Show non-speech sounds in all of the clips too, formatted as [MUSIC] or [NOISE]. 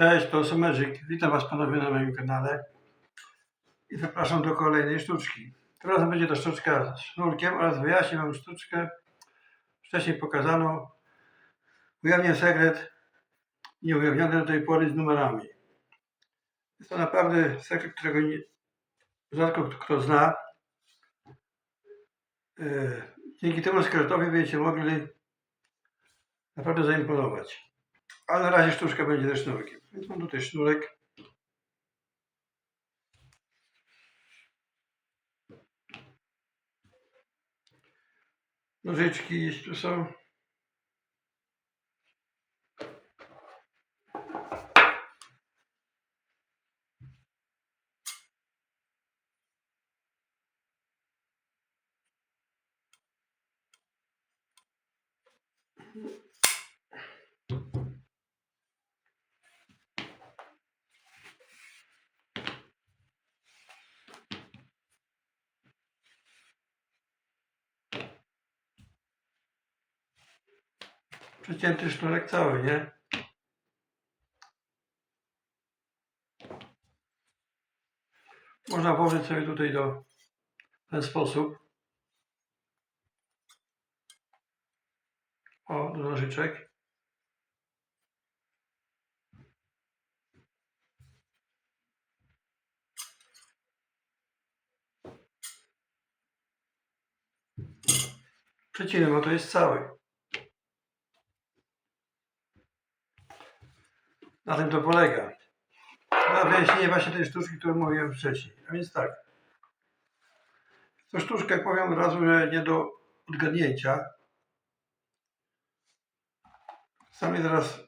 Cześć, to Sumerzyk. Witam Was ponownie na moim kanale i zapraszam do kolejnej sztuczki. Teraz będzie to sztuczka z sznurkiem oraz wyjaśnię Wam sztuczkę wcześniej pokazaną. Ujawnię sekret nieujawniony do tej pory z numerami. Jest to naprawdę sekret, którego nie, rzadko kto zna. Yy, Dzięki temu sekretowi będziecie mogli naprawdę zaimponować. Ale na razie sztuczka będzie ze sznurkiem. Więc mam tutaj sznurek. Nożyczki tu są. Przecięty sznurek cały, nie? Można włożyć sobie tutaj do w ten sposób. O, do nożyczek. Przecinam, bo to jest cały. Na tym to polega. Na wyjaśnienie właśnie tej sztuczki, którą mówiłem wcześniej. A więc tak. To sztuczka, jak powiem od razu, że nie do odgadnięcia. Sami zaraz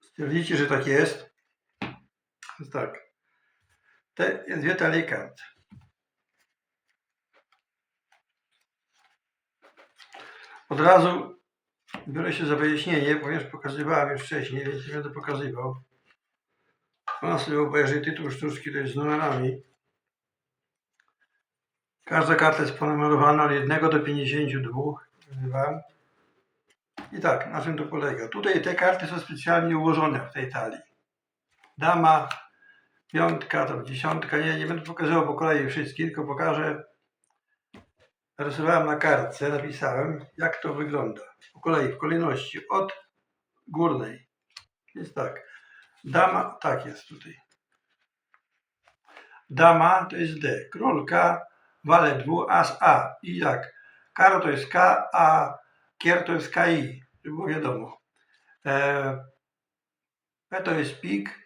stwierdzicie, że tak jest. Więc tak. Te dwie talie kart. Od razu biorę się za wyjaśnienie, ponieważ pokazywałem już wcześniej, więc nie będę pokazywał. Pana sobie obejrzy tytuł sztuczki, to jest z numerami. Każda karta jest ponumerowana od 1 do 52. Pokazywałem. I tak, na czym to polega? Tutaj te karty są specjalnie ułożone w tej talii. Dama, piątka, tam dziesiątka, nie, nie będę pokazywał po kolei wszystkich, tylko pokażę. Narysowałem na kartce, napisałem, jak to wygląda. Po kolei, w kolejności, od górnej. Jest tak. Dama, tak jest tutaj. Dama to jest D. Król K, walet W, as A. I jak? Karo to jest K, a kier to jest KI, żeby było wiadomo. E, P to jest pik,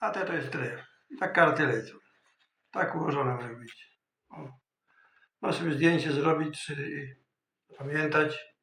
a T to jest tref. I tak karty lecą. Tak ułożone mają być. O. Można sobie zdjęcie zrobić, pamiętać.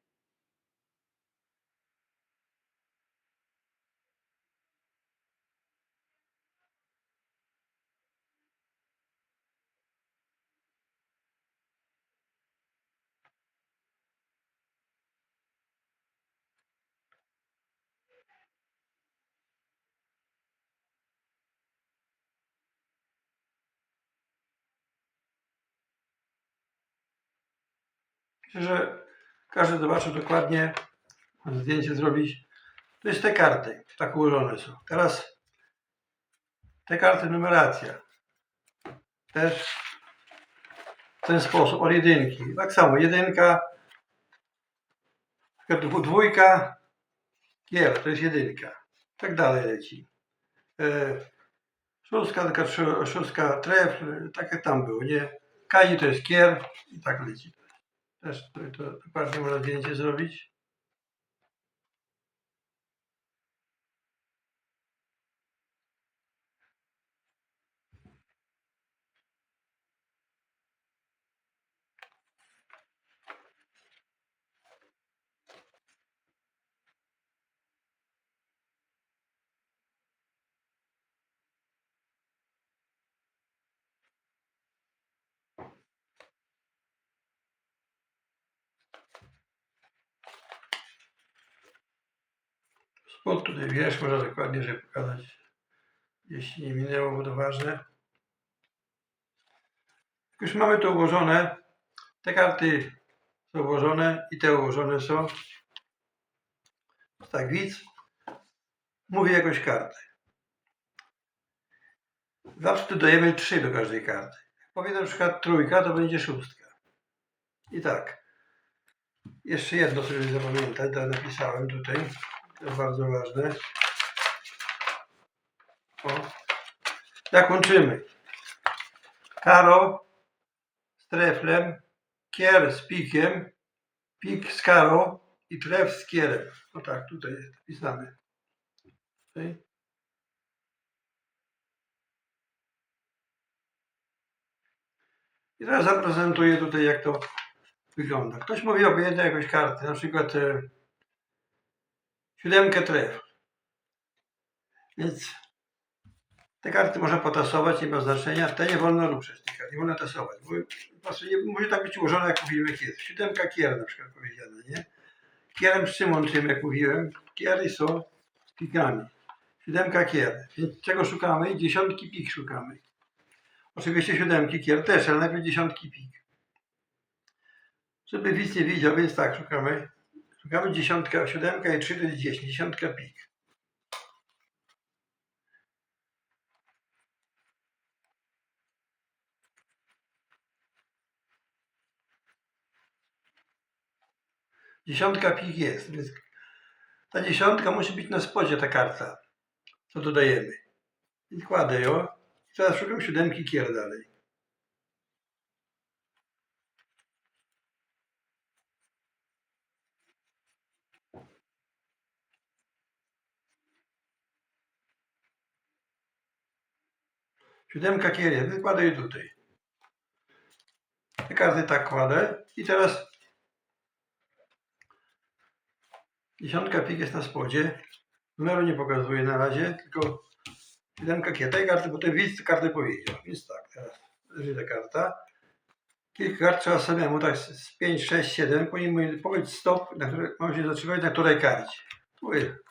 Myślę, że każdy zobaczy dokładnie, zdjęcie zrobić. To jest te karty, tak ułożone są. Teraz te karty numeracja. Też w ten sposób, od jedynki. Tak samo, jedynka, dwójka, gier, to jest jedynka. Tak dalej leci. E, szóstka, taka szó- szóstka tref, e, tak jak tam było, nie? Kani to jest kier i tak leci. Też to, to dokładnie można zdjęcie zrobić. Spod tutaj wierzch można dokładnie żeby pokazać, jeśli nie minęło, bo to ważne. Już mamy to ułożone, te karty są ułożone i te ułożone są. Tak, widz mówi jakąś kartę. Zawsze dodajemy 3 do każdej karty. Jak powie na przykład trójka, to będzie szóstka. I tak. Jeszcze jedno sobie zapamiętać, to napisałem tutaj. Bardzo ważne. O. Jak łączymy? Karo z treflem, kier z pikiem, pik z karo i tref z kierem. O tak, tutaj jest napisane. Tutaj. I teraz zaprezentuję tutaj, jak to wygląda. Ktoś mówi obojętnie jakąś kartę, na przykład e, siódemkę tref. Więc te karty można potasować, nie ma znaczenia. Te nie wolno ruszać, te karty, nie wolno tasować. Bo po nie, może tak być ułożone, jak mówiłem, jak jest. Siódemka kier na przykład powiedziane, nie? Kierem z czym łączymy, jak mówiłem? Kiery są pikami. Siódemka kier. Więc czego szukamy? Dziesiątki pik szukamy. Oczywiście siódemki kier też, ale najpierw dziesiątki pik. Żeby widz nie widział, więc tak, szukamy. Szukamy dziesiątka, siódemka i trzy to jest dziesięć. Dziesiątka pik. Dziesiątka pik jest, więc ta dziesiątka musi być na spodzie ta karta, co dodajemy. I kładę ją. I teraz szukam siódemki kier dalej. Siódemka kier jest, wykładę je tutaj. Te karty tak kładę. I teraz dziesiątka pik jest na spodzie. Numeru nie pokazuję na razie, tylko siódemka kier. Tej karty, bo ten widz kartę powiedział. Więc tak, teraz leży ta karta. Kilka kart trzeba samemu, tak z 5, 6, 7. Powinien powiedzieć stop, na której mam się zatrzymać, na której karcie. Jest.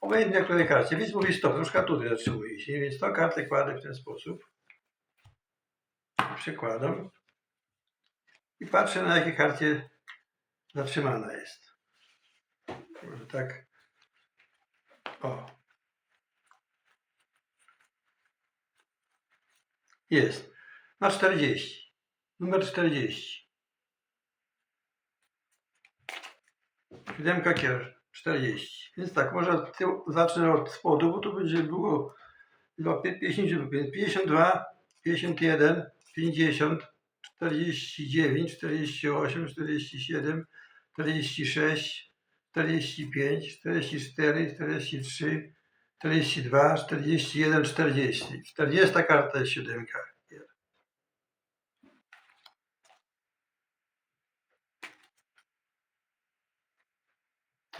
Obojętnie na której karcie. Widz mówi stop, przykład tutaj zatrzymuje się. Więc tą kartę kładę w ten sposób. Przekładam. I patrzę na jakiej karcie zatrzymana jest. Może tak. O. Jest. Na 40. Numer 40. Siódemka kier. 40. Więc tak, może zacznę od spodu, bo tu będzie 50, 52, 51, 50, 49, 48, 47, 46, 45, 44, 43, 42, 41, 40. 40 karta jest siódemka.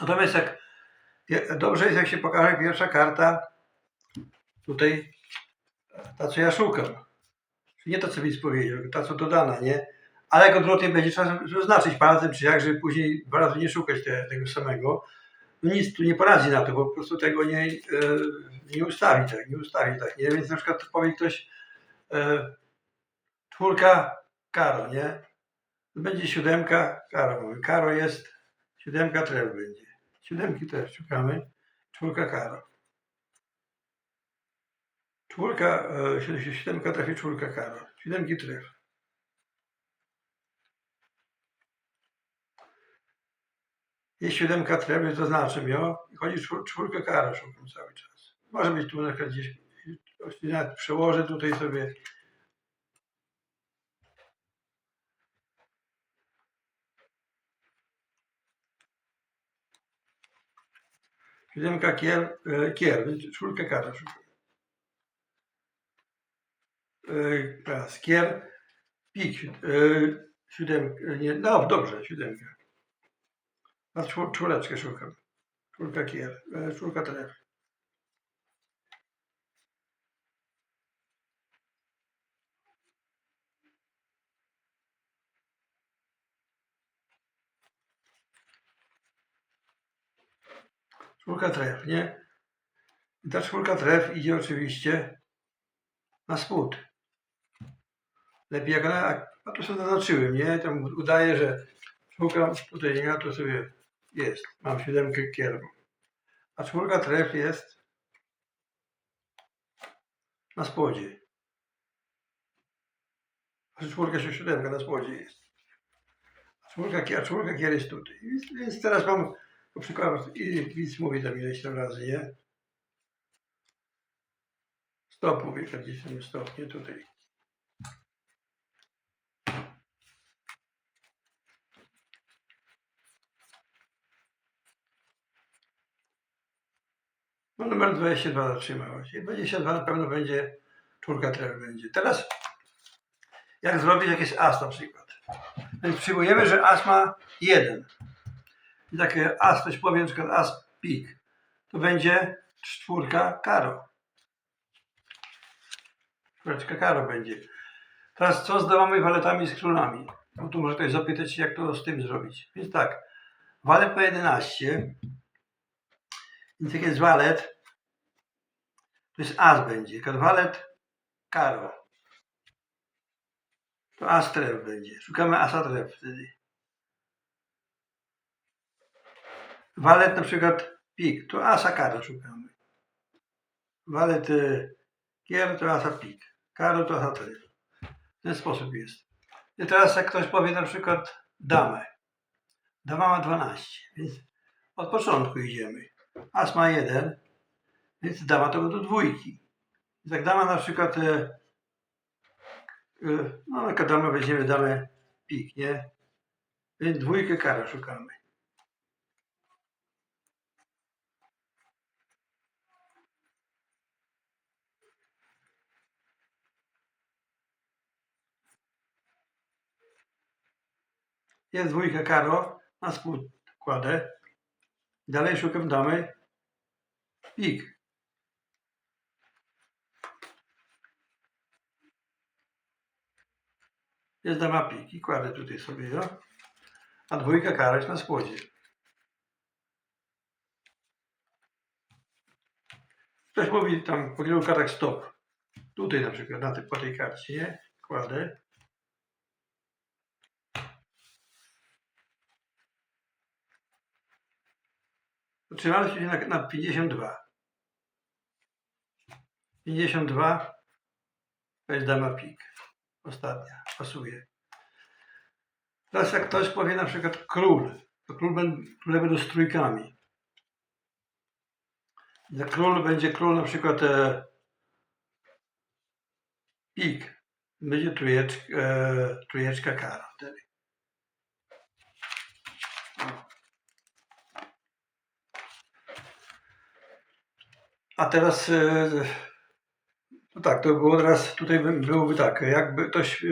Natomiast jak dobrze jest, jak się pokaże pierwsza karta, tutaj ta, co ja szukam. Nie to, co widz powiedział, ta, co dodana, nie? Ale jak odwrotnie będzie trzeba zaznaczyć palcem, czy jak, żeby później dwa razy nie szukać te, tego samego. No nic tu nie poradzi na to, bo po prostu tego nie, e, nie ustawi tak, nie ustawi tak, nie? Więc na przykład powie ktoś e, czwórka karo, nie? Będzie siódemka karo. Karo jest, siódemka tref będzie. Siódemki też szukamy. Czwórka karo. Czwórka, e, si- siódemka trafi czwórka karo. Siódemki tref. Jest siódemka tref, więc zaznaczam ją. Chodzi czwór, czwórkę karo szukam cały czas. Może być tu na przykład gdzieś, przełożę tutaj sobie. Siódemka kier, e, kier karo szukam. E, teraz kier, pik, e, siódemka, nie, no dobrze, siódemka. A czwór, czwóreczkę szukam. Czwórka kier, czwórka tref. Czwórka tref, nie? I ta czwórka tref idzie oczywiście na spód. Lepiej jak ona, a tu sobie zaznaczyłem, nie? Tam udaje, że szukam, tutaj nie ma, to sobie jest. Mam siódemkę kierową. A czwórka tref jest na spodzie. A czwórka się siódemka na spodzie jest. A czwórka, a czwórka kier jest tutaj. Więc, więc teraz mam po przykład, widz mówi tam ileś tam razy, nie? Stop mówię, gdzieś tam stop, nie tutaj. No numer 22 zatrzymałeś. I 22 na pewno będzie, czwórka tref będzie. Teraz jak zrobić jak jest as na przykład. Więc przyjmujemy, że as ma 1. I takie as, ktoś powie na przykład as pik. To będzie czwórka karo. Czwóreczka karo będzie. Teraz co z damami, waletami z królami? No tu może ktoś zapytać jak to z tym zrobić. Więc tak, walet po 11. Więc jak jest walet, to jest as będzie. Walet, karo. To as tref będzie. Szukamy asa tref wtedy. Walet na przykład pik, to asa karo szukamy. Walet y, kier to asa pik. Karo to asa tref. W ten sposób jest. I teraz jak ktoś powie na przykład damę. Dama ma 12, więc od początku idziemy. As ma 1, więc dama to do dwójki. Więc jak dama na przykład, e, e, no jak damę weźmiemy damę pik, nie? Więc dwójkę kara szukamy. Jest dwójka karo, na spód kładę. Dalej szukam damy pik. Jest dama pik i kładę tutaj sobie, no. A dwójka kara na spodzie. Ktoś mówi tam po kilku kartach stop. Tutaj na przykład, na tej, po tej karcie? Kładę. Zatrzymamy się na, na 52. 52 to jest dama pik. Ostatnia, pasuje. Teraz jak ktoś powie na przykład król, to król króle będą z trójkami. Za król będzie król na przykład e, pik. Będzie trójeczka, e, trójeczka kara wtedy. A teraz, e, no tak, to było teraz, tutaj by- byłoby tak, jakby ktoś,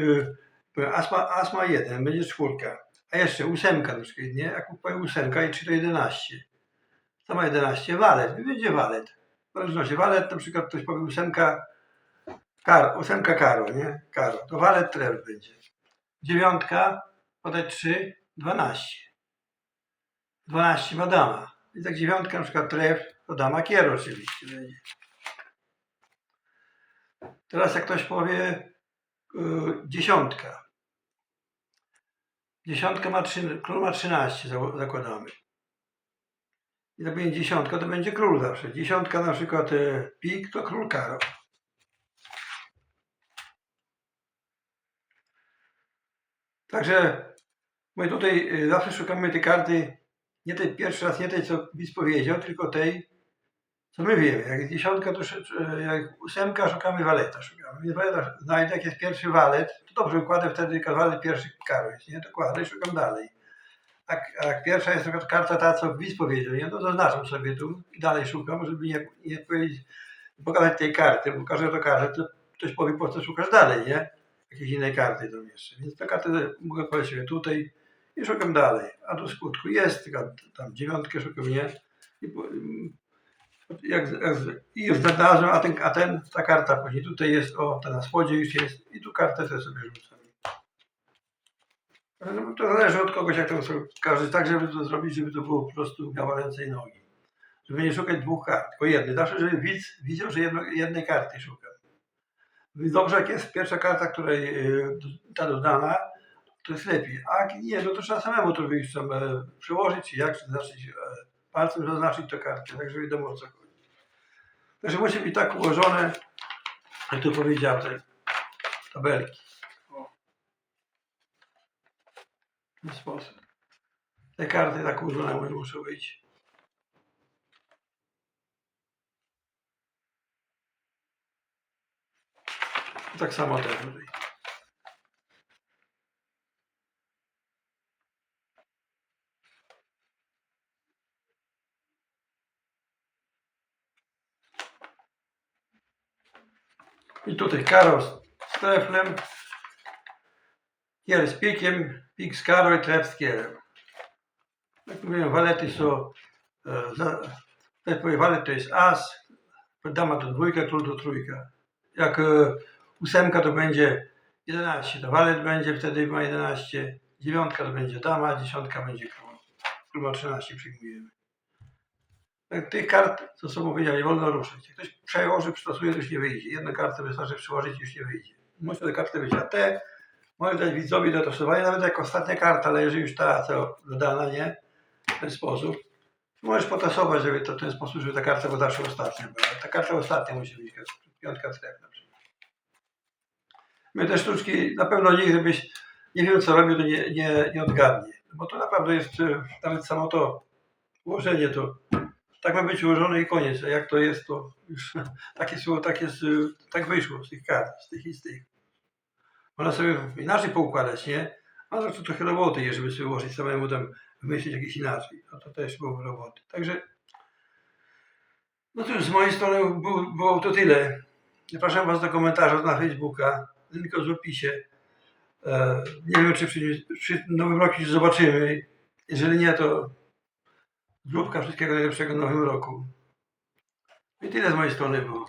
asma, asma 1, będzie czwórka, a jeszcze ósemka na przykład, nie? Jak powiem ósemka i 3 to 11. Co ma 11? Walet, będzie walet. W zależności, walet na przykład ktoś powie ósemka, kar, ósemka karo, nie? Karo, to walet tref będzie. Dziewiątka, podać 3, 12. 12 ma dama. I tak dziewiątka na przykład tref, to dama kier oczywiście. Teraz jak ktoś powie y, dziesiątka. Dziesiątka ma, trzy, król ma 13, za- zakładamy. I to będzie dziesiątka, to będzie król zawsze. Dziesiątka na przykład y, pik, to król karo. Także my tutaj y, zawsze szukamy tej karty, nie tej pierwszy raz, nie tej, co widz powiedział, tylko tej, co my wiemy. Jak dziesiątka, to jak ósemka, szukamy waleta. Szukamy. Waleta znajdę, jak jest pierwszy walet, to dobrze, układę wtedy walet pierwszy karo jest, nie? To kładę i szukam dalej. A, a pierwsza jest na karta ta, co widz powiedział, nie? To zaznaczam sobie tu i dalej szukam, żeby nie, nie powiedzieć, pokazać tej karty, bo każdy to każe, to ktoś powie, po co szukasz dalej, nie? Jakiejś innej karty tam jeszcze. Więc tę kartę mogę sobie tutaj i szukam dalej. A do skutku jest, tam dziewiątkę szukam, nie? I, jak, I już znalazłem, a, ten, a ten, ta karta później tutaj jest, o, ta na spodzie już jest i tu kartę też sobie rzucam. No, to zależy od kogoś, jak to każdy tak, żeby to zrobić, żeby to było po prostu miało ręce i nogi. Żeby nie szukać dwóch kart, tylko jednej. Zawsze, żeby widz widział, że jedno, jednej karty szukam. Dobrze, jak jest pierwsza karta, której y, ta dodana, to jest lepiej. A nie, no to trzeba samemu to wyjść tam, e, przełożyć, jak zaznaczyć, e, palcem zaznaczyć to kartkę, także wiadomo o co chodzi. Także musi być tak ułożone, jak tu powiedziałem, te tabelki. W ten sposób. Te karty tak ułożone muszą być. Tak samo te. tutaj. I tutaj karo z treflem, kier z pikiem, pik z karo i tref z kierem. Jak mówiłem, walety są, e, za, tak walet to jest as, dama to dwójka, król to trójka. Jak e, ósemka to będzie 11, to walet będzie, wtedy ma 11, dziewiątka to będzie dama, dziesiątka będzie król. Król ma 13 przyjmujemy. Tych kart, co są powiedział, nie wolno ruszyć. Jak ktoś przełoży, przystosuje, to już nie wyjdzie. Jedną kartę wystarczy przyłożyć i już nie wyjdzie. Musi te karty być. A te może dać widzowi do stosowania, nawet jak ostatnia karta, ale jeżeli już ta, co dodana, nie? W ten sposób. Możesz potasować, żeby to w ten sposób, żeby ta karta była zawsze ostatnia. Bo ta karta ostatnia musi być, piątka tref na przykład. My te sztuczki, na pewno nigdy byś nie wiem co robił, to nie, nie, nie odgadnie. Bo to naprawdę jest, e, nawet samo to ułożenie to tak ma być ułożone i koniec. A jak to jest, to już [LAUGHS] takie słowo, tak jest, tak wyszło z tych kart, z tych i z tych. Można sobie inaczej poukładać, nie? Ale to trochę roboty żeby sobie ułożyć samemu tam, wymyślić jakieś inaczej. No to też było roboty. Także, no to już z mojej strony było, to tyle. Zapraszam Was do komentarzy na Facebooka, link w opisie. E, nie wiem, czy przy, przy Nowym Roku się zobaczymy. Jeżeli nie, to Zdrówka, wszystkiego najlepszego w nowym roku. I tyle z mojej strony było.